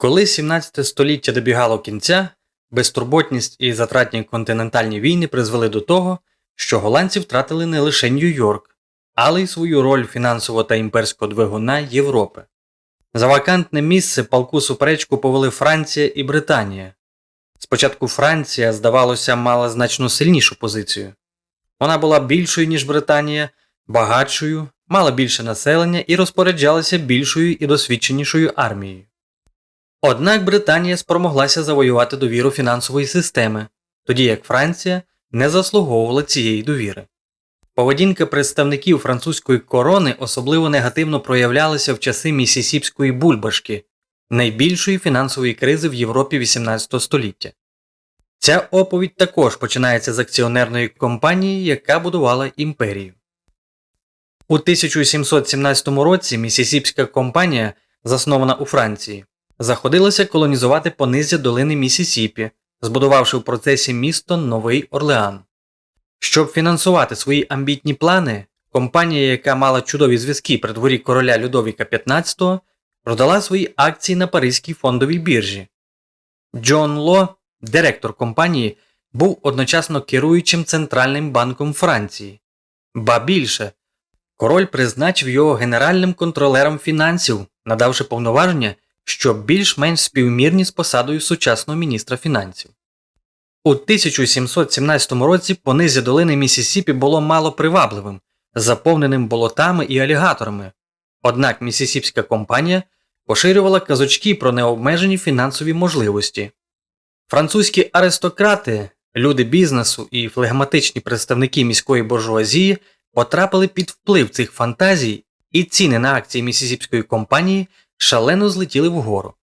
Коли 17 століття добігало кінця, безтурботність і затратні континентальні війни призвели до того, що голландці втратили не лише Нью-Йорк, але й свою роль фінансового та імперського двигуна Європи. За вакантне місце палку суперечку повели Франція і Британія. Спочатку Франція, здавалося, мала значно сильнішу позицію. Вона була більшою, ніж Британія, багатшою, мала більше населення і розпоряджалася більшою і досвідченішою армією. Однак Британія спромоглася завоювати довіру фінансової системи, тоді як Франція не заслуговувала цієї довіри. Поведінка представників французької корони особливо негативно проявлялася в часи місісіпської бульбашки, найбільшої фінансової кризи в Європі XVIII століття. Ця оповідь також починається з акціонерної компанії, яка будувала імперію. У 1717 році місісіпська компанія, заснована у Франції, заходилася колонізувати понизя долини Місісіпі, збудувавши в процесі місто Новий Орлеан. Щоб фінансувати свої амбітні плани, компанія, яка мала чудові зв'язки при дворі короля Людовіка XV, продала свої акції на Паризькій фондовій біржі. Джон Ло, директор компанії, був одночасно керуючим центральним банком Франції. Ба більше, король призначив його генеральним контролером фінансів, надавши повноваження, що більш-менш співмірні з посадою сучасного міністра фінансів. У 1717 році понизя долини Місісіпі було мало привабливим, заповненим болотами і алігаторами. Однак місісіпська компанія поширювала казочки про необмежені фінансові можливості. Французькі аристократи, люди бізнесу і флегматичні представники міської буржуазії потрапили під вплив цих фантазій, і ціни на акції місісіпської компанії шалено злетіли вгору.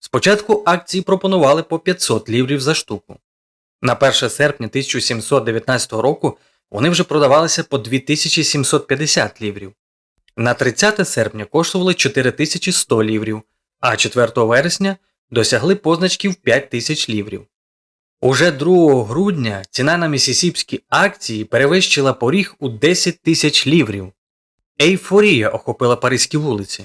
Спочатку акції пропонували по 500 ліврів за штуку. На 1 серпня 1719 року вони вже продавалися по 2750 ліврів. На 30 серпня коштували 4100 ліврів, а 4 вересня досягли позначків 5000 ліврів. Уже 2 грудня ціна на місісіпські акції перевищила поріг у 10 тисяч ліврів. Ейфорія охопила паризькі вулиці.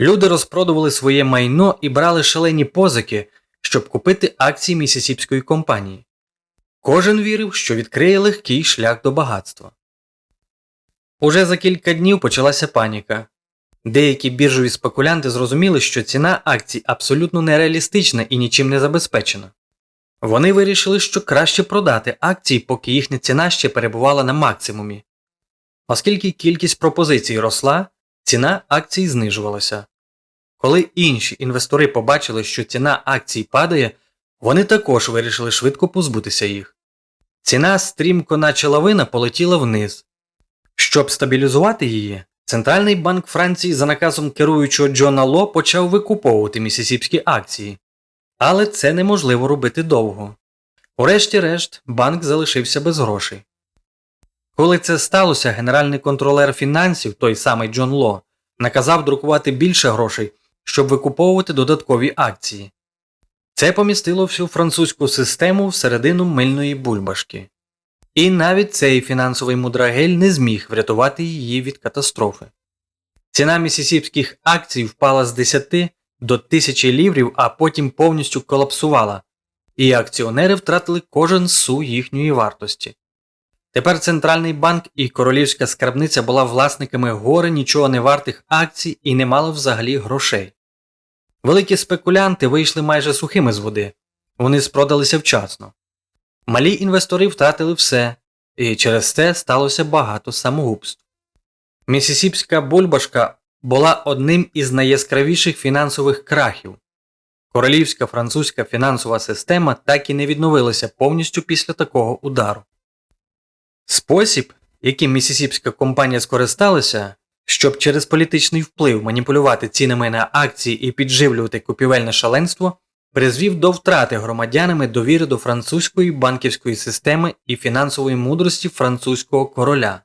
Люди розпродували своє майно і брали шалені позики, щоб купити акції місісіпської компанії. Кожен вірив, що відкриє легкий шлях до багатства. Уже за кілька днів почалася паніка. Деякі біржові спекулянти зрозуміли, що ціна акцій абсолютно нереалістична і нічим не забезпечена. Вони вирішили, що краще продати акції, поки їхня ціна ще перебувала на максимумі. Оскільки кількість пропозицій росла, ціна акцій знижувалася. Коли інші інвестори побачили, що ціна акцій падає, вони також вирішили швидко позбутися їх. Ціна стрімко, наче лавина, полетіла вниз. Щоб стабілізувати її, Центральний банк Франції за наказом керуючого Джона Ло почав викуповувати місісіпські акції. Але це неможливо робити довго. Урешті-решт, банк залишився без грошей. Коли це сталося, генеральний контролер фінансів, той самий Джон Ло, наказав друкувати більше грошей, щоб викуповувати додаткові акції. Це помістило всю французьку систему всередину мильної бульбашки. І навіть цей фінансовий мудрагель не зміг врятувати її від катастрофи. Ціна місісіпських акцій впала з 10 до 1000 ліврів, а потім повністю колапсувала, і акціонери втратили кожен су їхньої вартості. Тепер Центральний банк і королівська скарбниця була власниками гори нічого не вартих акцій і не мали взагалі грошей. Великі спекулянти вийшли майже сухими з води, вони спродалися вчасно. Малі інвестори втратили все, і через це сталося багато самогубств. Місісіпська бульбашка була одним із найяскравіших фінансових крахів. Королівська французька фінансова система так і не відновилася повністю після такого удару. Спосіб, яким місісіпська компанія скористалася, щоб через політичний вплив маніпулювати цінами на акції і підживлювати купівельне шаленство, призвів до втрати громадянами довіри до французької банківської системи і фінансової мудрості французького короля.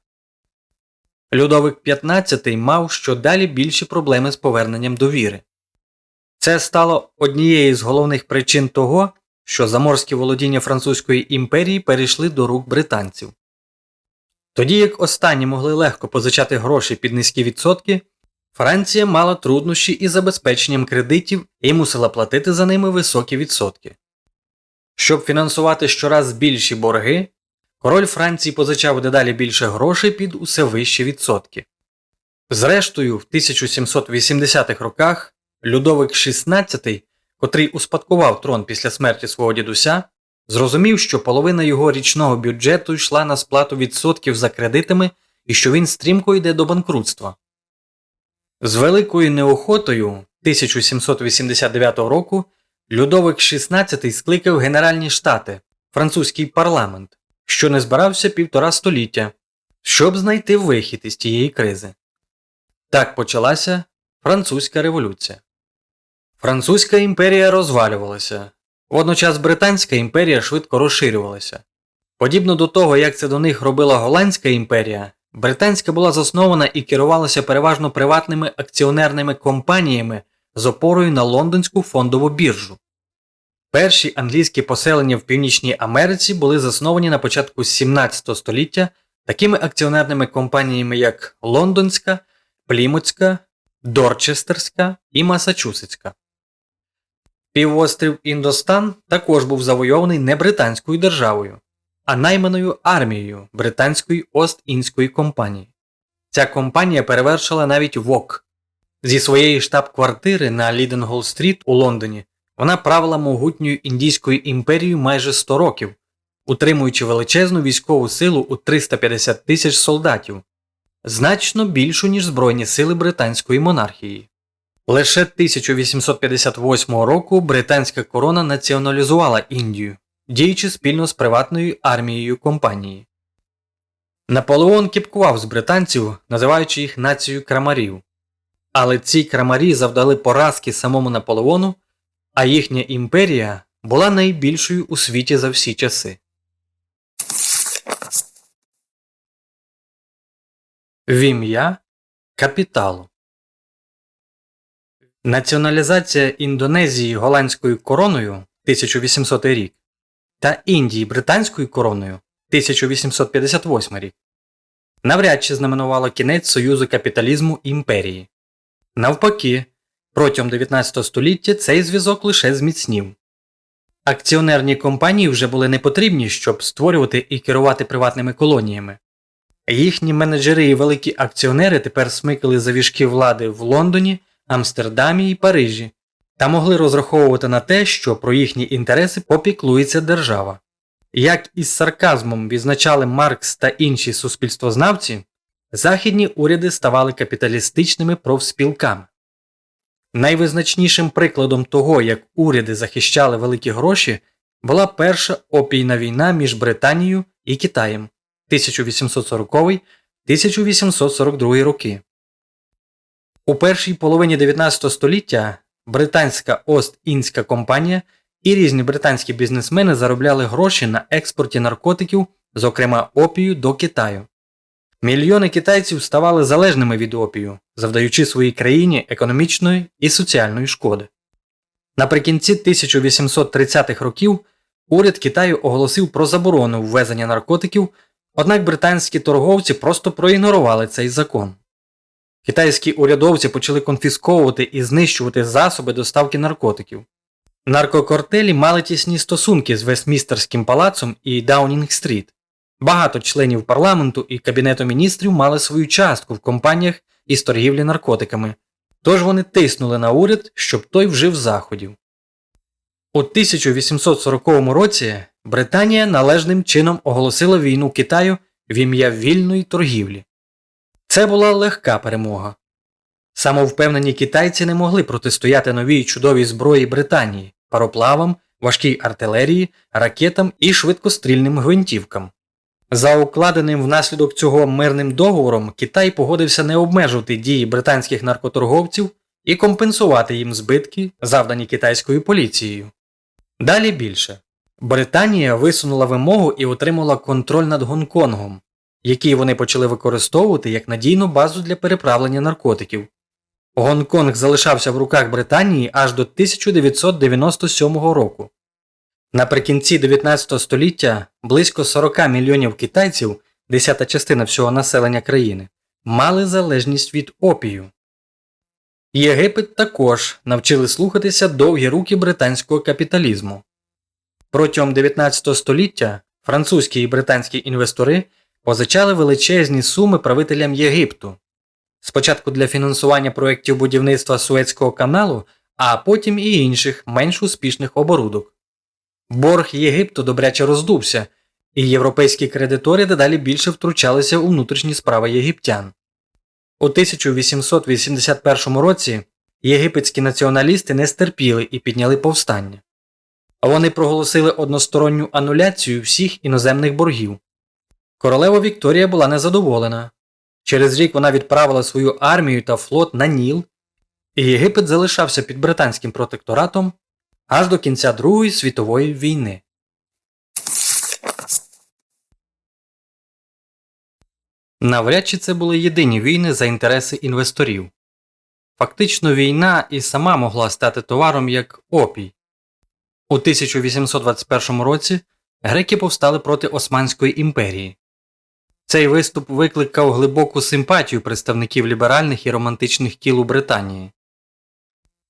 Людовик XV мав щодалі більші проблеми з поверненням довіри. Це стало однією з головних причин того, що заморські володіння Французької імперії перейшли до рук британців. Тоді як останні могли легко позичати гроші під низькі відсотки, Франція мала труднощі із забезпеченням кредитів і мусила платити за ними високі відсотки. Щоб фінансувати щораз більші борги, король Франції позичав дедалі більше грошей під усе вищі відсотки. Зрештою, в 1780-х роках Людовик XVI, котрий успадкував трон після смерті свого дідуся, зрозумів, що половина його річного бюджету йшла на сплату відсотків за кредитами і що він стрімко йде до банкрутства. З великою неохотою 1789 року Людовик XVI скликав Генеральні Штати, французький парламент, що не збирався півтора століття, щоб знайти вихід із тієї кризи. Так почалася Французька революція. Французька імперія розвалювалася, водночас Британська імперія швидко розширювалася. Подібно до того, як це до них робила Голландська імперія, Британська була заснована і керувалася переважно приватними акціонерними компаніями з опорою на лондонську фондову біржу. Перші англійські поселення в Північній Америці були засновані на початку 17 століття такими акціонерними компаніями, як Лондонська, Плімутська, Дорчестерська і Масачусетська. Півострів Індостан також був завойований не британською державою, а найманою армією британської Ост-Індської компанії. Ця компанія перевершила навіть ВОК. Зі своєї штаб-квартири на Ліденгол-стріт у Лондоні вона правила могутньою індійською імперією майже 100 років, утримуючи величезну військову силу у 350 тисяч солдатів, значно більшу, ніж Збройні сили британської монархії. Лише 1858 року британська корона націоналізувала Індію, діючи спільно з приватною армією компанії. Наполеон кіпкував з британців, називаючи їх нацією крамарів. Але ці крамарі завдали поразки самому Наполеону, а їхня імперія була найбільшою у світі за всі часи. В ім'я капіталу. Націоналізація Індонезії голландською короною 1800 рік та Індії британською короною 1858 рік навряд чи знаменувала кінець союзу капіталізму імперії. Навпаки, протягом 19 століття цей зв'язок лише зміцнів. Акціонерні компанії вже були не потрібні, щоб створювати і керувати приватними колоніями. Їхні менеджери і великі акціонери тепер смикали за віжки влади в Лондоні, Амстердамі і Парижі та могли розраховувати на те, що про їхні інтереси попіклується держава. Як із сарказмом відзначали Маркс та інші суспільствознавці, західні уряди ставали капіталістичними профспілками. Найвизначнішим прикладом того, як уряди захищали великі гроші, була перша опійна війна між Британією і Китаєм 1840-1842 роки. У першій половині 19 століття британська Ост-Індська компанія і різні британські бізнесмени заробляли гроші на експорті наркотиків, зокрема опію до Китаю. Мільйони китайців ставали залежними від опію, завдаючи своїй країні економічної і соціальної шкоди. Наприкінці 1830-х років уряд Китаю оголосив про заборону ввезення наркотиків, однак британські торговці просто проігнорували цей закон. Китайські урядовці почали конфісковувати і знищувати засоби доставки наркотиків. Наркокортелі мали тісні стосунки з Вестмістерським палацом і Даунінг-стріт. Багато членів парламенту і Кабінету міністрів мали свою частку в компаніях із торгівлі наркотиками, тож вони тиснули на уряд, щоб той вжив заходів. У 1840 році Британія належним чином оголосила війну Китаю в ім'я вільної торгівлі. Це була легка перемога. Самовпевнені китайці не могли протистояти новій чудовій зброї Британії, пароплавам, важкій артилерії, ракетам і швидкострільним гвинтівкам. За укладеним внаслідок цього мирним договором Китай погодився не обмежувати дії британських наркоторговців і компенсувати їм збитки, завдані китайською поліцією. Далі більше. Британія висунула вимогу і отримала контроль над Гонконгом, який вони почали використовувати як надійну базу для переправлення наркотиків. Гонконг залишався в руках Британії аж до 1997 року. Наприкінці 19 століття близько 40 мільйонів китайців, десята частина всього населення країни, мали залежність від опію. Єгипет також навчили слухатися довгі руки британського капіталізму. Протягом 19 століття французькі і британські інвестори позичали величезні суми правителям Єгипту. Спочатку для фінансування проєктів будівництва Суецького каналу, а потім і інших менш успішних оборудок. Борг Єгипту добряче роздувся, і європейські кредитори дедалі більше втручалися у внутрішні справи єгиптян. У 1881 році єгипетські націоналісти не стерпіли і підняли повстання. Вони проголосили односторонню ануляцію всіх іноземних боргів. Королева Вікторія була незадоволена. Через рік вона відправила свою армію та флот на Ніл, і Єгипет залишався під британським протекторатом аж до кінця Другої світової війни. Навряд чи це були єдині війни за інтереси інвесторів. Фактично, війна і сама могла стати товаром як опій. У 1821 році греки повстали проти Османської імперії. Цей виступ викликав глибоку симпатію представників ліберальних і романтичних кіл у Британії.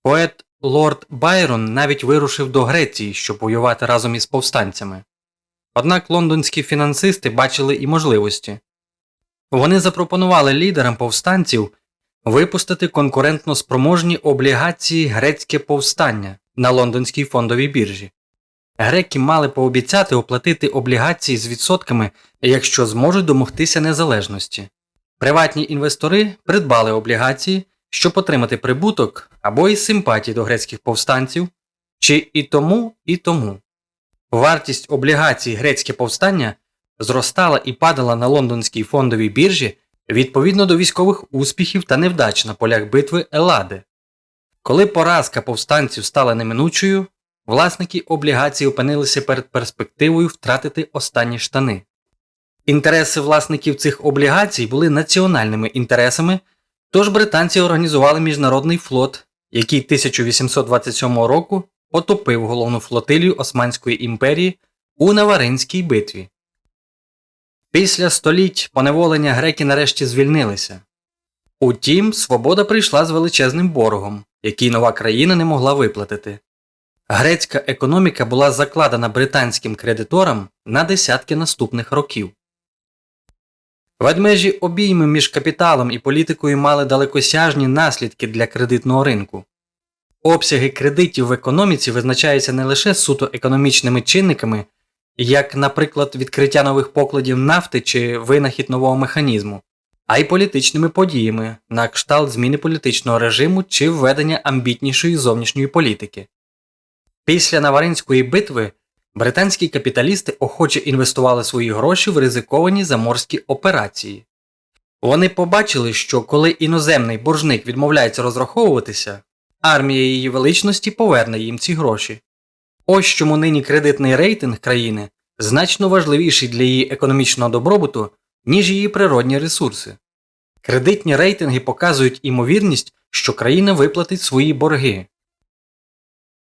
Поет Лорд Байрон навіть вирушив до Греції, щоб воювати разом із повстанцями. Однак лондонські фінансисти бачили і можливості. Вони запропонували лідерам повстанців випустити конкурентно спроможні облігації грецьке повстання на лондонській фондовій біржі. Греки мали пообіцяти оплатити облігації з відсотками, якщо зможуть домогтися незалежності. Приватні інвестори придбали облігації, щоб отримати прибуток або із симпатії до грецьких повстанців, чи і тому, і тому. Вартість облігацій грецьке повстання зростала і падала на лондонській фондовій біржі відповідно до військових успіхів та невдач на полях битви Елади. Коли поразка повстанців стала неминучою, власники облігацій опинилися перед перспективою втратити останні штани. Інтереси власників цих облігацій були національними інтересами, тож британці організували міжнародний флот, який 1827 року потопив головну флотилію Османської імперії у Наваринській битві. Після століть поневолення греки нарешті звільнилися. Утім, свобода прийшла з величезним боргом, який нова країна не могла виплатити. Грецька економіка була закладена британським кредиторам на десятки наступних років. Ведмежі обійми між капіталом і політикою мали далекосяжні наслідки для кредитного ринку. Обсяги кредитів в економіці визначаються не лише суто економічними чинниками, як, наприклад, відкриття нових покладів нафти чи винахід нового механізму, а й політичними подіями на кшталт зміни політичного режиму чи введення амбітнішої зовнішньої політики. Після Наваринської битви британські капіталісти охоче інвестували свої гроші в ризиковані заморські операції. Вони побачили, що коли іноземний боржник відмовляється розраховуватися, армія її величності поверне їм ці гроші. Ось чому нині кредитний рейтинг країни значно важливіший для її економічного добробуту, ніж її природні ресурси. Кредитні рейтинги показують імовірність, що країна виплатить свої борги.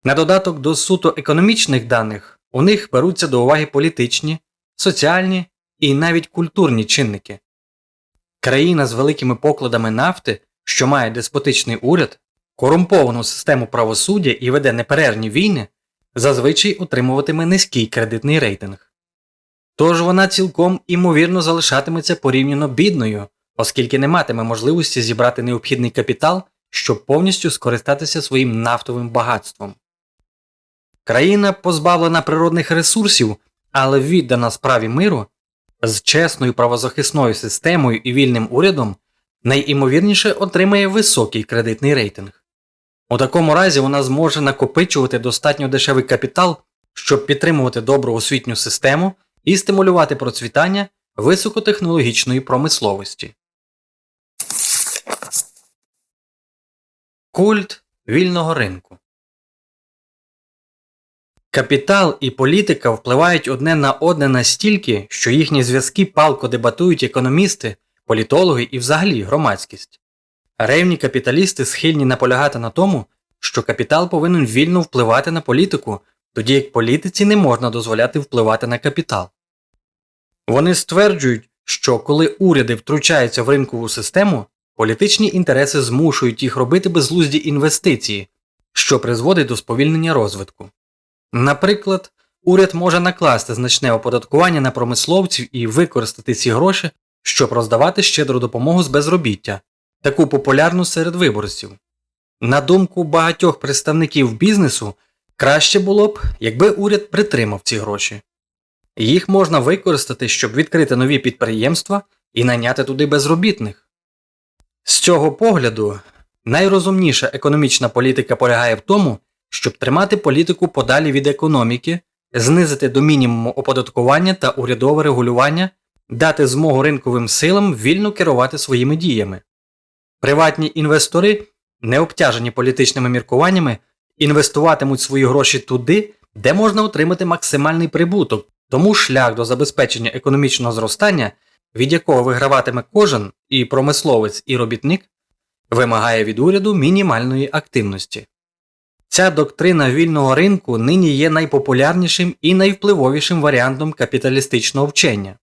На додаток до суто економічних даних у них беруться до уваги політичні, соціальні і навіть культурні чинники. Країна з великими покладами нафти, що має деспотичний уряд, корумповану систему правосуддя і веде неперервні війни, зазвичай отримуватиме низький кредитний рейтинг. Тож вона цілком імовірно залишатиметься порівняно бідною, оскільки не матиме можливості зібрати необхідний капітал, щоб повністю скористатися своїм нафтовим багатством. Країна позбавлена природних ресурсів, але віддана справі миру, з чесною правозахисною системою і вільним урядом найімовірніше отримає високий кредитний рейтинг. У такому разі вона зможе накопичувати достатньо дешевий капітал, щоб підтримувати добру освітню систему і стимулювати процвітання високотехнологічної промисловості. Культ вільного ринку Капітал і політика впливають одне на одне настільки, що їхні зв'язки палко дебатують економісти, політологи і взагалі громадськість. Ревні капіталісти схильні наполягати на тому, що капітал повинен вільно впливати на політику, тоді як політиці не можна дозволяти впливати на капітал. Вони стверджують, що коли уряди втручаються в ринкову систему, політичні інтереси змушують їх робити безглузді інвестиції, що призводить до сповільнення розвитку. Наприклад, уряд може накласти значне оподаткування на промисловців і використати ці гроші, щоб роздавати щедру допомогу з безробіття, таку популярну серед виборців. На думку багатьох представників бізнесу, краще було б, якби уряд притримав ці гроші. Їх можна використати, щоб відкрити нові підприємства і найняти туди безробітних. З цього погляду, найрозумніша економічна політика полягає в тому, щоб тримати політику подалі від економіки, знизити до мінімуму оподаткування та урядове регулювання, дати змогу ринковим силам вільно керувати своїми діями. Приватні інвестори, не обтяжені політичними міркуваннями, інвестуватимуть свої гроші туди, де можна отримати максимальний прибуток, тому шлях до забезпечення економічного зростання, від якого виграватиме кожен і промисловець, і робітник, вимагає від уряду мінімальної активності. Ця доктрина вільного ринку нині є найпопулярнішим і найвпливовішим варіантом капіталістичного вчення.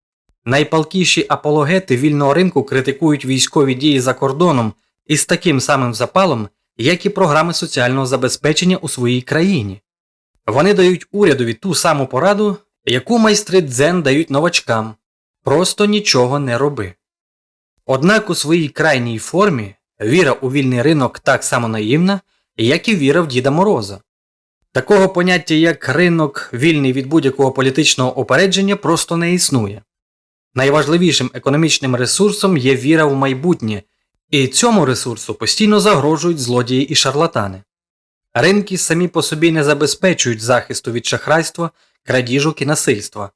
Найпалкіші апологети вільного ринку критикують військові дії за кордоном із таким самим запалом, як і програми соціального забезпечення у своїй країні. Вони дають урядові ту саму пораду, яку майстри дзен дають новачкам просто нічого не роби. Однак у своїй крайній формі віра у вільний ринок так само наївна, як і віра в Діда Мороза. Такого поняття, як ринок вільний від будь-якого політичного опередження, просто не існує. Найважливішим економічним ресурсом є віра в майбутнє, і цьому ресурсу постійно загрожують злодії і шарлатани. Ринки самі по собі не забезпечують захисту від шахрайства, крадіжок і насильства.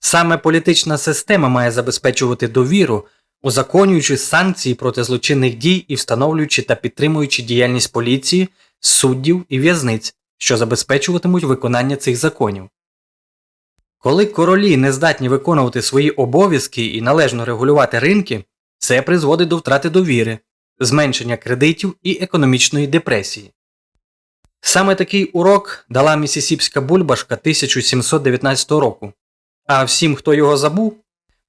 Саме політична система має забезпечувати довіру, узаконюючи санкції проти злочинних дій і встановлюючи та підтримуючи діяльність поліції, суддів і в'язниць, що забезпечуватимуть виконання цих законів. Коли королі не здатні виконувати свої обов'язки і належно регулювати ринки, це призводить до втрати довіри, зменшення кредитів і економічної депресії. Саме такий урок дала місісіпська бульбашка 1719 року. А всім, хто його забув,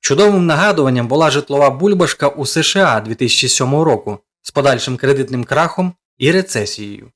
чудовим нагадуванням була житлова бульбашка у США 2007 року з подальшим кредитним крахом і рецесією.